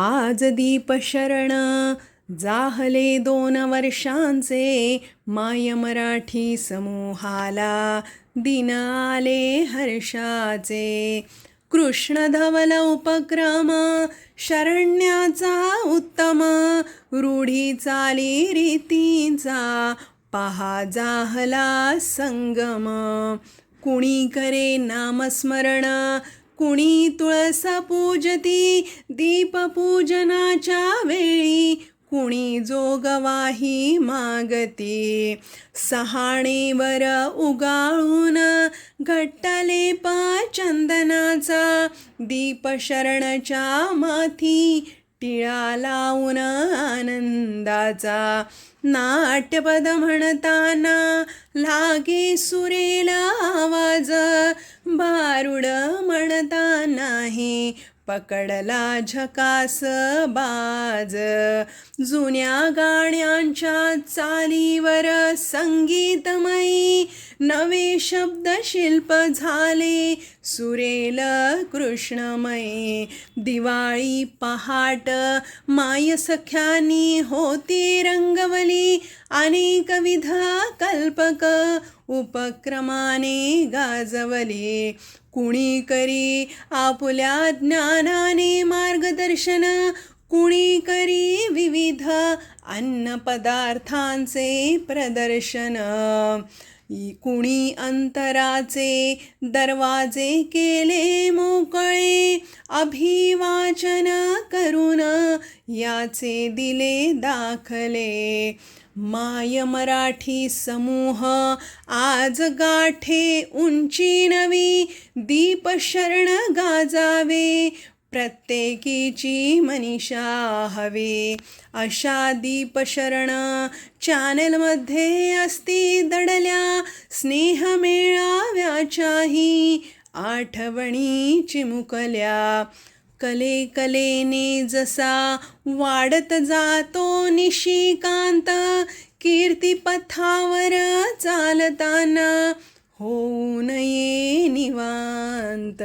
आज दीप शरण जाहले दोन वर्षांचे माय मराठी समूहाला दिन आले हर्षाचे. कृष्ण धवल उपक्रम शरण्याचा उत्तम रूढी चाली रीतींचा पहा जाहला संगम. कुणी करे नामस्मरण कुणी तुळस पूजती दीपपूजनाच्या वेळी कुणी जोगवाही मागती. सहाणेवर उगाळून घट्टले चंदनाचा दीप शरणच्या माथी टिळा लावून आनंदाचा. नाट्यपद म्हणताना लागे सुरेला आवाज भारुड म्हणता नाही. पकडला झकास बाज. जुन्या गाण्यांच्या चालीवर संगीतमय नवे शब्द शिल्प झाले. सुरेल कृष्णमये. दिवाळी पहाट माय सख्यानी होती रंगवली. अनेक विध कल्पक उपक्रमाने गाजवले. कुणी करी आपुल्या ज्ञानाने मार्गदर्शन कुणी करी विविध अन्नपदार्थांचे प्रदर्शन. कुणी अंतराचे दरवाजे केले मोकळे अभिवाचन करून याचे दिले दाखले. माय मराठी समूह आज गाठे उंची नवी दीप शरण गाजावे प्रत्येकीची मनीषा हवी. अशा दीपशरण चॅनलमध्ये असती दड स्नेह मेळाव्याच्याही आठवणी चिमुकल्या. कले कलेने जसा वाढत जातो निशिकांत कीर्तिपथावर चालताना होऊ नये निवांत.